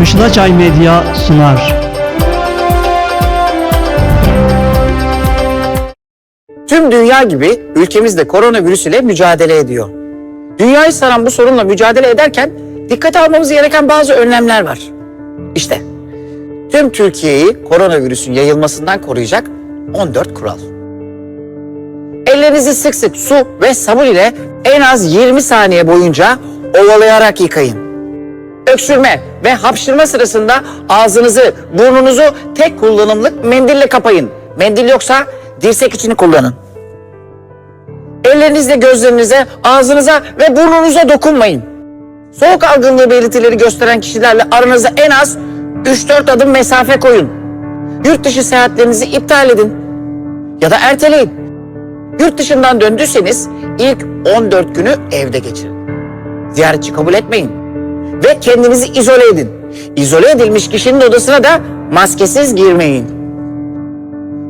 Kışlaçay Medya sunar. Tüm dünya gibi ülkemiz de koronavirüs ile mücadele ediyor. Dünyayı saran bu sorunla mücadele ederken dikkate almamız gereken bazı önlemler var. İşte tüm Türkiye'yi koronavirüsün yayılmasından koruyacak 14 kural. Ellerinizi sık sık su ve sabun ile en az 20 saniye boyunca ovalayarak yıkayın. Öksürme ve hapşırma sırasında ağzınızı, burnunuzu tek kullanımlık mendille kapayın. Mendil yoksa dirsek içini kullanın. Ellerinizle gözlerinize, ağzınıza ve burnunuza dokunmayın. Soğuk algınlığı belirtileri gösteren kişilerle aranıza en az 3-4 adım mesafe koyun. Yurt dışı seyahatlerinizi iptal edin ya da erteleyin. Yurt dışından döndüyseniz ilk 14 günü evde geçirin. Ziyaretçi kabul etmeyin ve kendinizi izole edin. İzole edilmiş kişinin odasına da maskesiz girmeyin.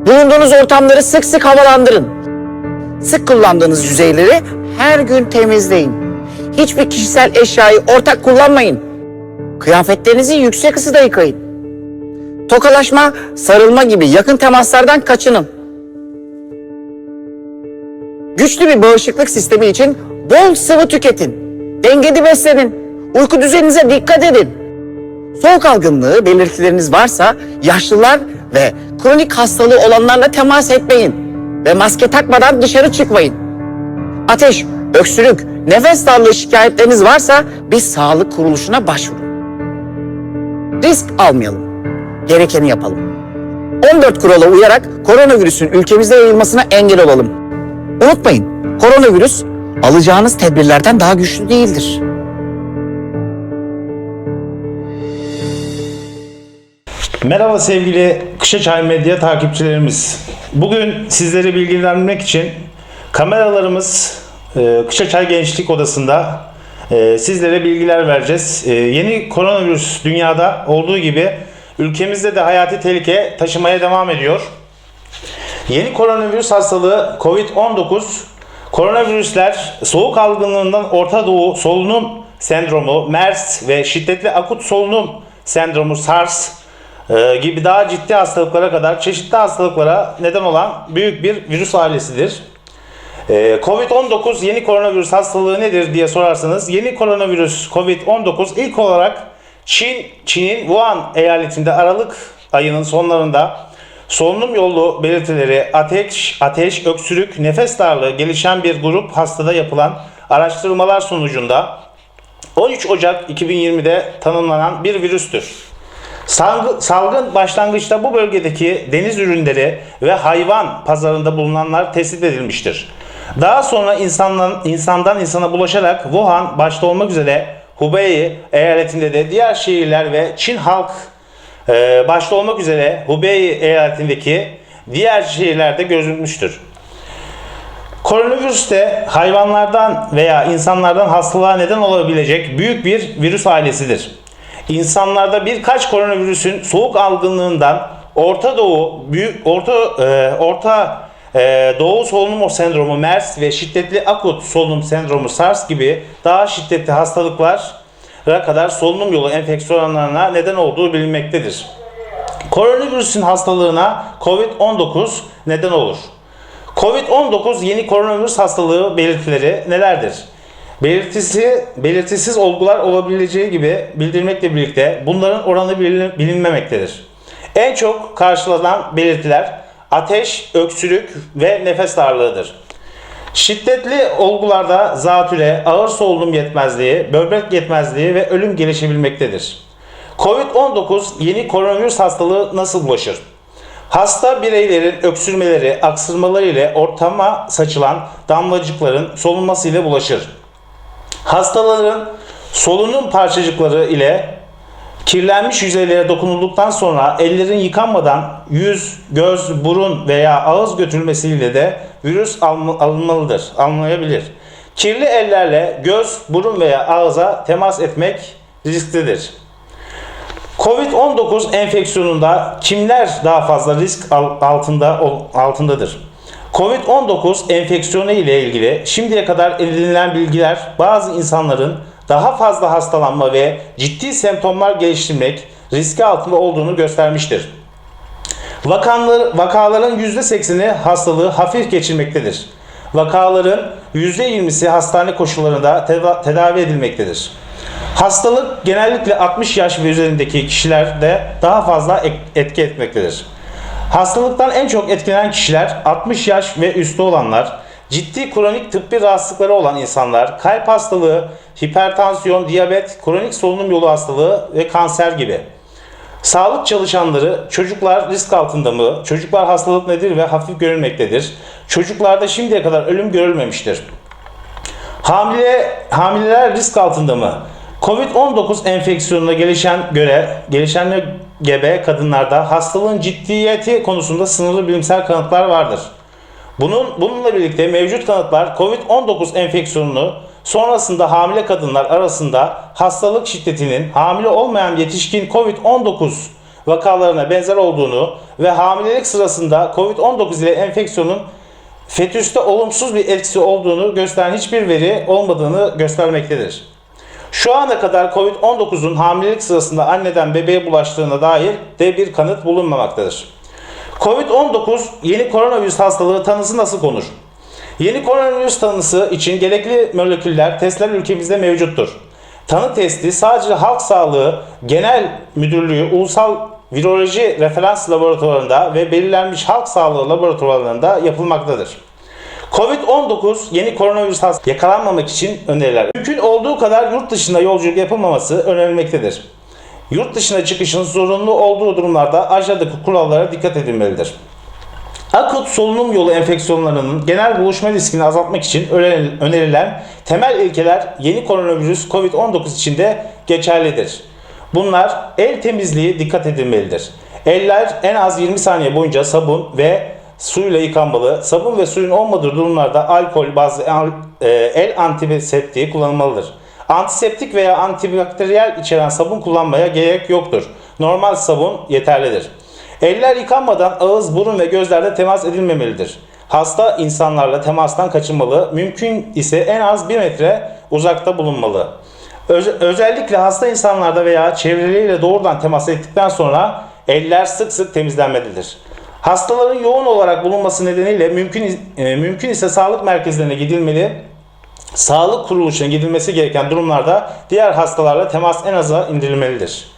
Bulunduğunuz ortamları sık sık havalandırın. Sık kullandığınız yüzeyleri her gün temizleyin. Hiçbir kişisel eşyayı ortak kullanmayın. Kıyafetlerinizi yüksek ısıda yıkayın. Tokalaşma, sarılma gibi yakın temaslardan kaçının. Güçlü bir bağışıklık sistemi için bol sıvı tüketin. Dengeli beslenin. Uyku düzeninize dikkat edin. Soğuk algınlığı belirtileriniz varsa yaşlılar ve kronik hastalığı olanlarla temas etmeyin ve maske takmadan dışarı çıkmayın. Ateş, öksürük, nefes darlığı şikayetleriniz varsa bir sağlık kuruluşuna başvurun. Risk almayalım. Gerekeni yapalım. 14 kurala uyarak koronavirüsün ülkemizde yayılmasına engel olalım. Unutmayın, koronavirüs alacağınız tedbirlerden daha güçlü değildir. Merhaba sevgili Kışaçay Medya takipçilerimiz. Bugün sizleri bilgilendirmek için kameralarımız e, Kışaçay Gençlik Odası'nda e, sizlere bilgiler vereceğiz. E, yeni koronavirüs dünyada olduğu gibi ülkemizde de hayati tehlike taşımaya devam ediyor. Yeni koronavirüs hastalığı COVID-19 koronavirüsler soğuk algınlığından Orta Doğu solunum sendromu, MERS ve şiddetli akut solunum sendromu SARS gibi daha ciddi hastalıklara kadar çeşitli hastalıklara neden olan büyük bir virüs ailesidir. E, Covid-19 yeni koronavirüs hastalığı nedir diye sorarsanız yeni koronavirüs Covid-19 ilk olarak Çin Çin'in Wuhan eyaletinde Aralık ayının sonlarında solunum yolu belirtileri ateş, ateş, öksürük, nefes darlığı gelişen bir grup hastada yapılan araştırmalar sonucunda 13 Ocak 2020'de tanımlanan bir virüstür. Salgı- Salgın başlangıçta bu bölgedeki deniz ürünleri ve hayvan pazarında bulunanlar tespit edilmiştir. Daha sonra insandan, insandan insana bulaşarak Wuhan başta olmak üzere Hubei eyaletinde de diğer şehirler ve Çin halk e, başta olmak üzere Hubei eyaletindeki diğer şehirlerde gözükmüştür. Koronavirüs de hayvanlardan veya insanlardan hastalığa neden olabilecek büyük bir virüs ailesidir. İnsanlarda birkaç koronavirüsün soğuk algınlığından Orta Doğu, büyük Orta e, Orta e, Doğu solunum sendromu MERS ve şiddetli akut solunum sendromu SARS gibi daha şiddetli hastalıklara kadar solunum yolu enfeksiyonlarına neden olduğu bilinmektedir. Koronavirüsün hastalığına COVID-19 neden olur. Covid-19 yeni koronavirüs hastalığı belirtileri nelerdir? Belirtisi, belirtisiz olgular olabileceği gibi bildirmekle birlikte bunların oranı bilin- bilinmemektedir. En çok karşılanan belirtiler ateş, öksürük ve nefes darlığıdır. Şiddetli olgularda zatüre, ağır solunum yetmezliği, böbrek yetmezliği ve ölüm gelişebilmektedir. Covid-19 yeni koronavirüs hastalığı nasıl bulaşır? Hasta bireylerin öksürmeleri, aksırmaları ile ortama saçılan damlacıkların solunması ile bulaşır. Hastaların solunum parçacıkları ile kirlenmiş yüzeylere dokunulduktan sonra ellerin yıkanmadan yüz, göz, burun veya ağız götürülmesiyle de virüs alınmalıdır, alınabilir. Kirli ellerle göz, burun veya ağza temas etmek risklidir. Covid-19 enfeksiyonunda kimler daha fazla risk al- altında altındadır? Covid-19 enfeksiyonu ile ilgili şimdiye kadar edinilen bilgiler bazı insanların daha fazla hastalanma ve ciddi semptomlar geliştirmek riski altında olduğunu göstermiştir. Vakanlar, vakaların %80'i hastalığı hafif geçirmektedir. Vakaların %20'si hastane koşullarında teva- tedavi edilmektedir. Hastalık genellikle 60 yaş ve üzerindeki kişilerde daha fazla etki etmektedir. Hastalıktan en çok etkilenen kişiler 60 yaş ve üstü olanlar, ciddi kronik tıbbi rahatsızlıkları olan insanlar, kalp hastalığı, hipertansiyon, diyabet, kronik solunum yolu hastalığı ve kanser gibi. Sağlık çalışanları çocuklar risk altında mı? Çocuklar hastalık nedir ve hafif görülmektedir? Çocuklarda şimdiye kadar ölüm görülmemiştir. Hamile hamileler risk altında mı? Covid-19 enfeksiyonuna gelişen göre gelişen gebe kadınlarda hastalığın ciddiyeti konusunda sınırlı bilimsel kanıtlar vardır. Bunun bununla birlikte mevcut kanıtlar COVID-19 enfeksiyonunu sonrasında hamile kadınlar arasında hastalık şiddetinin hamile olmayan yetişkin COVID-19 vakalarına benzer olduğunu ve hamilelik sırasında COVID-19 ile enfeksiyonun fetüste olumsuz bir etkisi olduğunu gösteren hiçbir veri olmadığını göstermektedir. Şu ana kadar COVID-19'un hamilelik sırasında anneden bebeğe bulaştığına dair de bir kanıt bulunmamaktadır. Covid-19 yeni koronavirüs hastalığı tanısı nasıl konur? Yeni koronavirüs tanısı için gerekli moleküller testler ülkemizde mevcuttur. Tanı testi sadece Halk Sağlığı Genel Müdürlüğü Ulusal Viroloji Referans Laboratuvarında ve belirlenmiş halk sağlığı laboratuvarlarında yapılmaktadır. Covid-19 yeni koronavirüs hastalığı yakalanmamak için öneriler. Mümkün olduğu kadar yurt dışında yolculuk yapılmaması önerilmektedir. Yurt dışına çıkışın zorunlu olduğu durumlarda aşağıdaki kurallara dikkat edilmelidir. Akut solunum yolu enfeksiyonlarının genel buluşma riskini azaltmak için öne- önerilen temel ilkeler yeni koronavirüs COVID-19 için de geçerlidir. Bunlar el temizliği dikkat edilmelidir. Eller en az 20 saniye boyunca sabun ve suyla yıkanmalı. Sabun ve suyun olmadığı durumlarda alkol bazı al- e, el antiseptiği kullanılmalıdır. Antiseptik veya antibakteriyel içeren sabun kullanmaya gerek yoktur. Normal sabun yeterlidir. Eller yıkanmadan ağız, burun ve gözlerde temas edilmemelidir. Hasta insanlarla temastan kaçınmalı, mümkün ise en az 1 metre uzakta bulunmalı. Öz- özellikle hasta insanlarda veya çevreleriyle doğrudan temas ettikten sonra eller sık sık temizlenmelidir. Hastaların yoğun olarak bulunması nedeniyle mümkün e, mümkün ise sağlık merkezlerine gidilmeli. Sağlık kuruluşuna gidilmesi gereken durumlarda diğer hastalarla temas en aza indirilmelidir.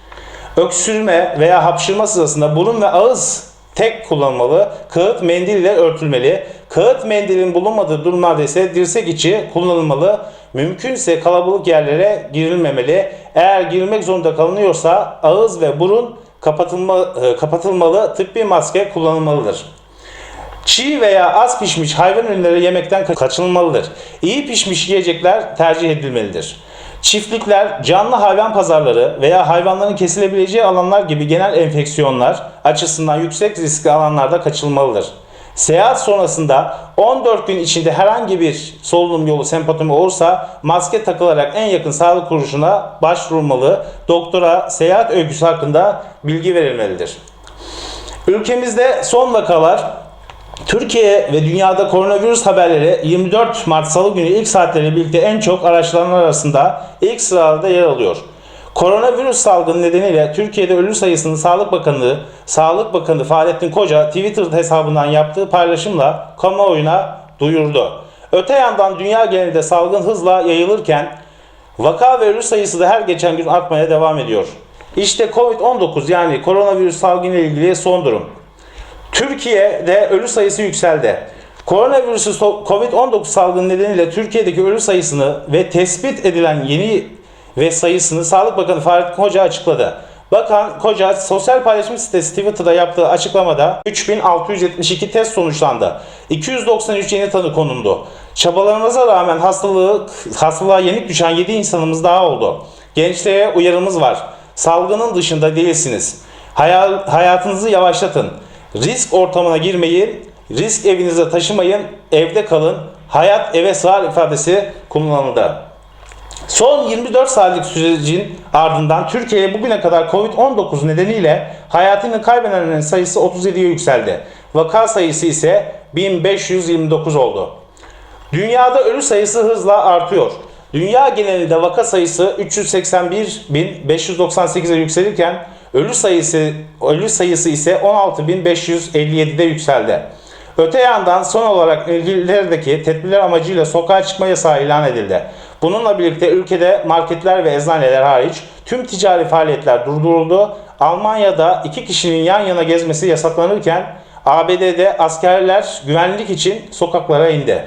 Öksürme veya hapşırma sırasında burun ve ağız tek kullanılmalı. Kağıt mendil ile örtülmeli. Kağıt mendilin bulunmadığı durumlarda ise dirsek içi kullanılmalı. Mümkünse kalabalık yerlere girilmemeli. Eğer girilmek zorunda kalınıyorsa ağız ve burun kapatılma, e, kapatılmalı. Tıbbi maske kullanılmalıdır. Çiğ veya az pişmiş hayvan ürünleri yemekten ka- kaçınılmalıdır. İyi pişmiş yiyecekler tercih edilmelidir. Çiftlikler, canlı hayvan pazarları veya hayvanların kesilebileceği alanlar gibi genel enfeksiyonlar açısından yüksek riskli alanlarda kaçınılmalıdır. Seyahat sonrasında 14 gün içinde herhangi bir solunum yolu semptomu olursa maske takılarak en yakın sağlık kuruluşuna başvurulmalı. Doktora seyahat öyküsü hakkında bilgi verilmelidir. Ülkemizde son vakalar Türkiye ve dünyada koronavirüs haberleri 24 Mart Salı günü ilk saatleriyle birlikte en çok araştırılanlar arasında ilk sırada yer alıyor. Koronavirüs salgını nedeniyle Türkiye'de ölü sayısını Sağlık Bakanı, Sağlık Bakanı Fahrettin Koca Twitter hesabından yaptığı paylaşımla kamuoyuna duyurdu. Öte yandan dünya genelinde salgın hızla yayılırken vaka ve ölü sayısı da her geçen gün artmaya devam ediyor. İşte Covid-19 yani koronavirüs salgını ile ilgili son durum. Türkiye'de ölü sayısı yükseldi. Koronavirüsü so- Covid-19 salgını nedeniyle Türkiye'deki ölü sayısını ve tespit edilen yeni ve sayısını Sağlık Bakanı Fahrettin Koca açıkladı. Bakan Koca sosyal paylaşım sitesi Twitter'da yaptığı açıklamada 3672 test sonuçlandı. 293 yeni tanı konuldu. Çabalarımıza rağmen hastalığı hastalığa yenik düşen 7 insanımız daha oldu. Gençliğe uyarımız var. Salgının dışında değilsiniz. Hayal, hayatınızı yavaşlatın. Risk ortamına girmeyin. Risk evinize taşımayın. Evde kalın. Hayat eve sığar ifadesi kullanıldı. Son 24 saatlik sürecin ardından Türkiye'ye bugüne kadar Covid-19 nedeniyle hayatını kaybedenlerin sayısı 37'ye yükseldi. Vaka sayısı ise 1529 oldu. Dünyada ölü sayısı hızla artıyor. Dünya genelinde vaka sayısı 381.598'e yükselirken ölü sayısı ölü sayısı ise 16.557'de yükseldi. Öte yandan son olarak ilgililerdeki tedbirler amacıyla sokağa çıkma yasağı ilan edildi. Bununla birlikte ülkede marketler ve eczaneler hariç tüm ticari faaliyetler durduruldu. Almanya'da iki kişinin yan yana gezmesi yasaklanırken ABD'de askerler güvenlik için sokaklara indi.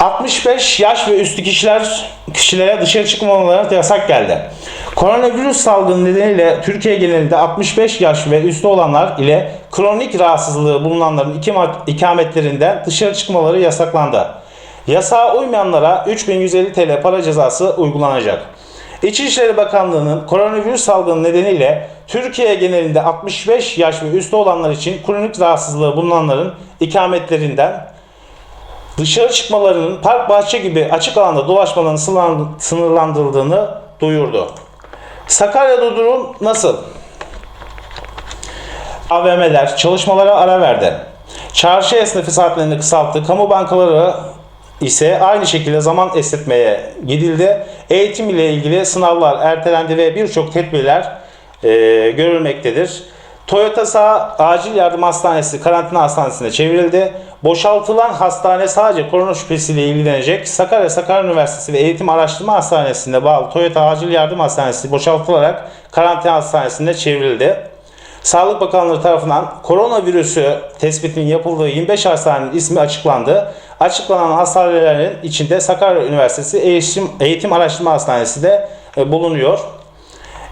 65 yaş ve üstü kişiler kişilere dışarı çıkmamalarına yasak geldi. Koronavirüs salgını nedeniyle Türkiye genelinde 65 yaş ve üstü olanlar ile kronik rahatsızlığı bulunanların ikametlerinden dışarı çıkmaları yasaklandı. Yasağa uymayanlara 3150 TL para cezası uygulanacak. İçişleri Bakanlığı'nın koronavirüs salgını nedeniyle Türkiye genelinde 65 yaş ve üstü olanlar için kronik rahatsızlığı bulunanların ikametlerinden dışarı çıkmalarının park bahçe gibi açık alanda dolaşmalarının sınırlan- sınırlandırıldığını duyurdu. Sakarya'da durum nasıl? AVM'ler çalışmalara ara verdi. Çarşı esnafı saatlerini kısalttı. Kamu bankaları ise aynı şekilde zaman esnetmeye gidildi. Eğitim ile ilgili sınavlar ertelendi ve birçok tedbirler e, görülmektedir. Toyota Sağ Acil Yardım Hastanesi karantina hastanesine çevrildi. Boşaltılan hastane sadece korona şüphesiyle ilgilenecek. Sakarya Sakarya Üniversitesi ve Eğitim Araştırma Hastanesi'nde bağlı Toyota Acil Yardım Hastanesi boşaltılarak karantina hastanesine çevrildi. Sağlık Bakanlığı tarafından koronavirüsü tespitinin yapıldığı 25 hastanenin ismi açıklandı. Açıklanan hastanelerin içinde Sakarya Üniversitesi Eğitim, Eğitim Araştırma Hastanesi de e, bulunuyor.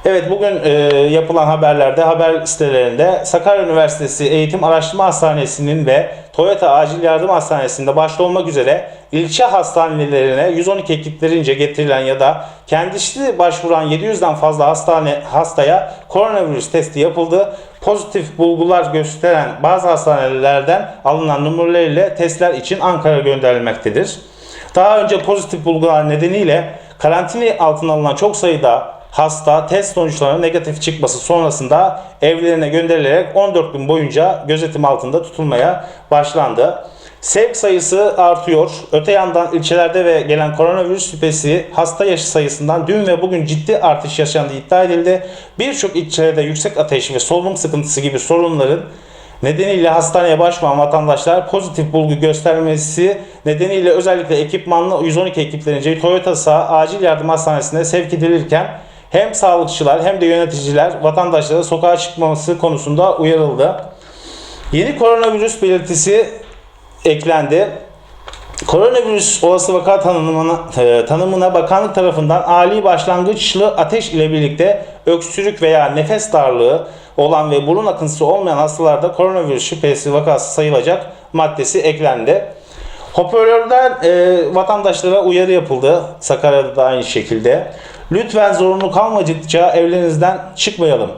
Evet bugün e, yapılan haberlerde haber sitelerinde Sakarya Üniversitesi Eğitim Araştırma Hastanesi'nin ve Toyota Acil Yardım Hastanesi'nde başta olmak üzere ilçe hastanelerine 112 ekiplerince getirilen ya da kendisi başvuran 700'den fazla hastane hastaya koronavirüs testi yapıldı. Pozitif bulgular gösteren bazı hastanelerden alınan numaralar ile testler için Ankara gönderilmektedir. Daha önce pozitif bulgular nedeniyle karantina altına alınan çok sayıda hasta test sonuçlarının negatif çıkması sonrasında evlerine gönderilerek 14 gün boyunca gözetim altında tutulmaya başlandı. Sevk sayısı artıyor. Öte yandan ilçelerde ve gelen koronavirüs şüphesi hasta yaşı sayısından dün ve bugün ciddi artış yaşandığı iddia edildi. Birçok ilçede yüksek ateş ve solunum sıkıntısı gibi sorunların nedeniyle hastaneye başvuran vatandaşlar pozitif bulgu göstermesi nedeniyle özellikle ekipmanlı 112 ekiplerince Toyota Sağ Acil Yardım Hastanesi'ne sevk edilirken hem sağlıkçılar hem de yöneticiler vatandaşlara sokağa çıkmaması konusunda uyarıldı. Yeni koronavirüs belirtisi eklendi. Koronavirüs olası vaka tanımına, e, tanımına bakanlık tarafından ali başlangıçlı ateş ile birlikte öksürük veya nefes darlığı olan ve burun akıntısı olmayan hastalarda koronavirüs şüphesi vakası sayılacak maddesi eklendi. Hoparlörden e, vatandaşlara uyarı yapıldı. Sakarya'da da aynı şekilde. Lütfen zorunlu kalmadıkça evlerinizden çıkmayalım.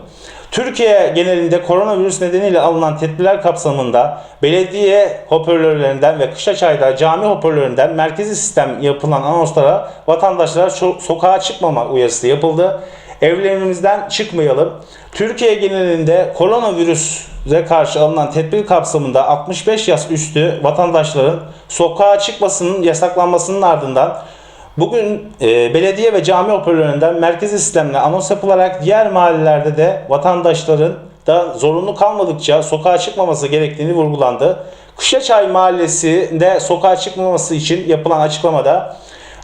Türkiye genelinde koronavirüs nedeniyle alınan tedbirler kapsamında belediye hoparlörlerinden ve Kışlaçay'da cami hoparlörlerinden merkezi sistem yapılan anonslara vatandaşlara so- sokağa çıkmama uyarısı yapıldı. Evlerimizden çıkmayalım. Türkiye genelinde koronavirüse karşı alınan tedbir kapsamında 65 yaş üstü vatandaşların sokağa çıkmasının yasaklanmasının ardından Bugün e, belediye ve cami hoparlörlerinden merkezi sistemle anons yapılarak diğer mahallelerde de vatandaşların da zorunlu kalmadıkça sokağa çıkmaması gerektiğini vurgulandı. Kuşaçay Mahallesi'nde sokağa çıkmaması için yapılan açıklamada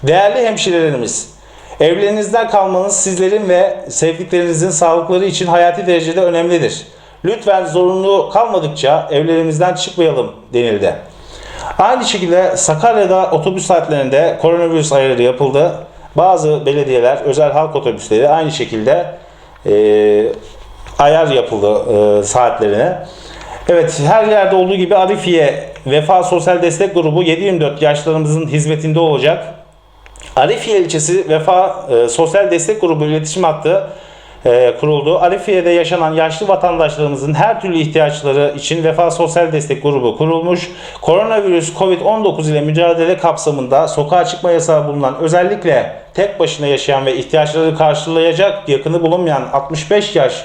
değerli hemşirelerimiz evlerinizden kalmanız sizlerin ve sevdiklerinizin sağlıkları için hayati derecede önemlidir. Lütfen zorunlu kalmadıkça evlerimizden çıkmayalım denildi. Aynı şekilde Sakarya'da otobüs saatlerinde koronavirüs ayarı yapıldı. Bazı belediyeler, özel halk otobüsleri aynı şekilde e, ayar yapıldı e, saatlerine. Evet her yerde olduğu gibi Arifiye Vefa Sosyal Destek Grubu 724 yaşlarımızın hizmetinde olacak. Arifiye ilçesi Vefa e, Sosyal Destek Grubu iletişim hattı kuruldu. Arifiye'de yaşanan yaşlı vatandaşlarımızın her türlü ihtiyaçları için Vefa Sosyal Destek Grubu kurulmuş. Koronavirüs Covid-19 ile mücadele kapsamında sokağa çıkma yasağı bulunan özellikle tek başına yaşayan ve ihtiyaçları karşılayacak yakını bulunmayan 65 yaş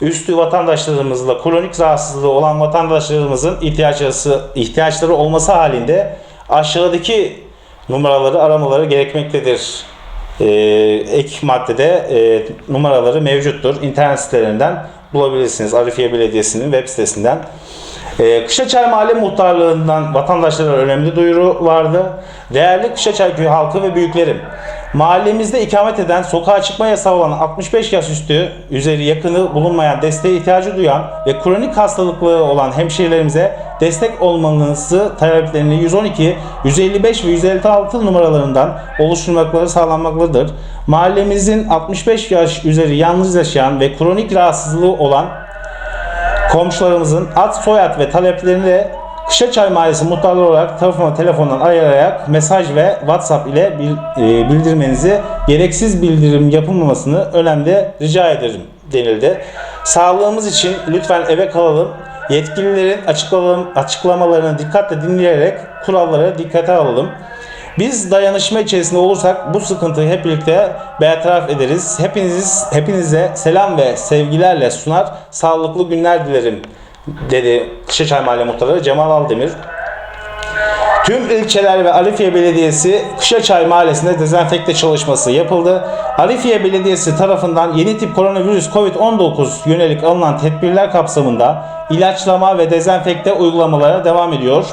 üstü vatandaşlarımızla kronik rahatsızlığı olan vatandaşlarımızın ihtiyaçları, ihtiyaçları olması halinde aşağıdaki numaraları aramaları gerekmektedir. Ee, ek maddede e, numaraları mevcuttur. İnternet sitelerinden bulabilirsiniz. Arifiye Belediyesi'nin web sitesinden. Ee, Kışlaçay Mahalle Muhtarlığı'ndan vatandaşlara önemli duyuru vardı. Değerli Kışlaçay Köyü halkı ve büyüklerim, mahallemizde ikamet eden, sokağa çıkma yasağı olan 65 yaş üstü, üzeri yakını bulunmayan, desteğe ihtiyacı duyan ve kronik hastalıklı olan hemşehrilerimize destek olmanızı taleplerini 112, 155 ve 156 numaralarından oluşturmakları sağlanmaktadır. Mahallemizin 65 yaş üzeri yalnız yaşayan ve kronik rahatsızlığı olan komşularımızın ad, soyad ve taleplerini de Kışlaçay Mahallesi muhtarları olarak tarafıma telefondan arayarak mesaj ve WhatsApp ile e, bildirmenizi gereksiz bildirim yapılmamasını önemli rica ederim denildi. Sağlığımız için lütfen eve kalalım. Yetkililerin açıklam- açıklamalarını dikkatle dinleyerek kurallara dikkate alalım. Biz dayanışma içerisinde olursak bu sıkıntıyı hep birlikte bertaraf ederiz. Hepiniz hepinize selam ve sevgilerle sunar. Sağlıklı günler dilerim dedi Kışlaçay Mahalle Muhtarı Cemal Aldemir. Tüm ilçeler ve Arifiye Belediyesi Kışlaçay Mahallesi'nde dezenfekte çalışması yapıldı. Arifiye Belediyesi tarafından yeni tip koronavirüs COVID-19 yönelik alınan tedbirler kapsamında ilaçlama ve dezenfekte uygulamalara devam ediyor.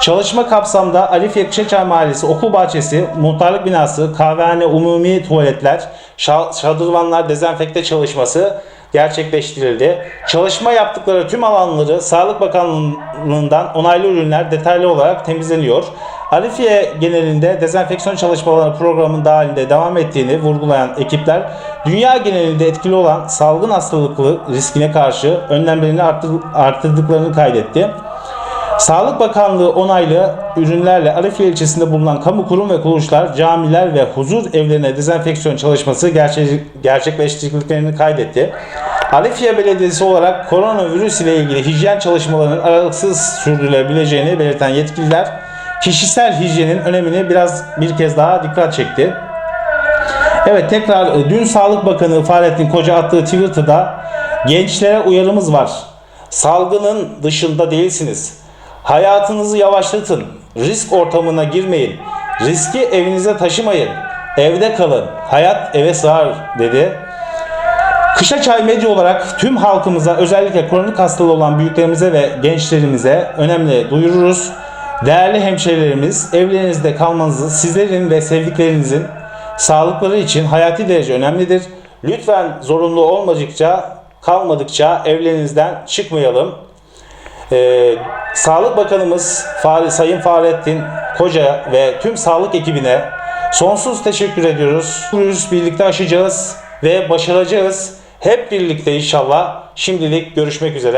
Çalışma kapsamında Arifiye Kışlaçay Mahallesi okul bahçesi, muhtarlık binası, kahvehane, umumi tuvaletler, şa- şadırvanlar dezenfekte çalışması gerçekleştirildi. Çalışma yaptıkları tüm alanları Sağlık Bakanlığı'ndan onaylı ürünler detaylı olarak temizleniyor. Arifiye genelinde dezenfeksiyon çalışmaları programının dahilinde devam ettiğini vurgulayan ekipler, dünya genelinde etkili olan salgın hastalıklı riskine karşı önlemlerini arttır- arttırdıklarını kaydetti. Sağlık Bakanlığı onaylı ürünlerle Arifiye ilçesinde bulunan kamu kurum ve kuruluşlar, camiler ve huzur evlerine dezenfeksiyon çalışması gerçek, gerçekleştirdiklerini kaydetti. Arifiye Belediyesi olarak koronavirüs ile ilgili hijyen çalışmalarının aralıksız sürdürülebileceğini belirten yetkililer, kişisel hijyenin önemini biraz bir kez daha dikkat çekti. Evet tekrar e, dün Sağlık Bakanı Fahrettin Koca attığı Twitter'da gençlere uyarımız var. Salgının dışında değilsiniz. Hayatınızı yavaşlatın. Risk ortamına girmeyin. Riski evinize taşımayın. Evde kalın. Hayat eve sığar dedi. Kışaçay Medya olarak tüm halkımıza özellikle kronik hastalığı olan büyüklerimize ve gençlerimize önemli duyururuz. Değerli hemşehrilerimiz evlerinizde kalmanızı sizlerin ve sevdiklerinizin sağlıkları için hayati derece önemlidir. Lütfen zorunlu olmadıkça kalmadıkça evlerinizden çıkmayalım. Ee, Sağlık Bakanımız Sayın Fahrettin Koca ve tüm sağlık ekibine sonsuz teşekkür ediyoruz. Virüs birlikte aşacağız ve başaracağız. Hep birlikte inşallah. Şimdilik görüşmek üzere.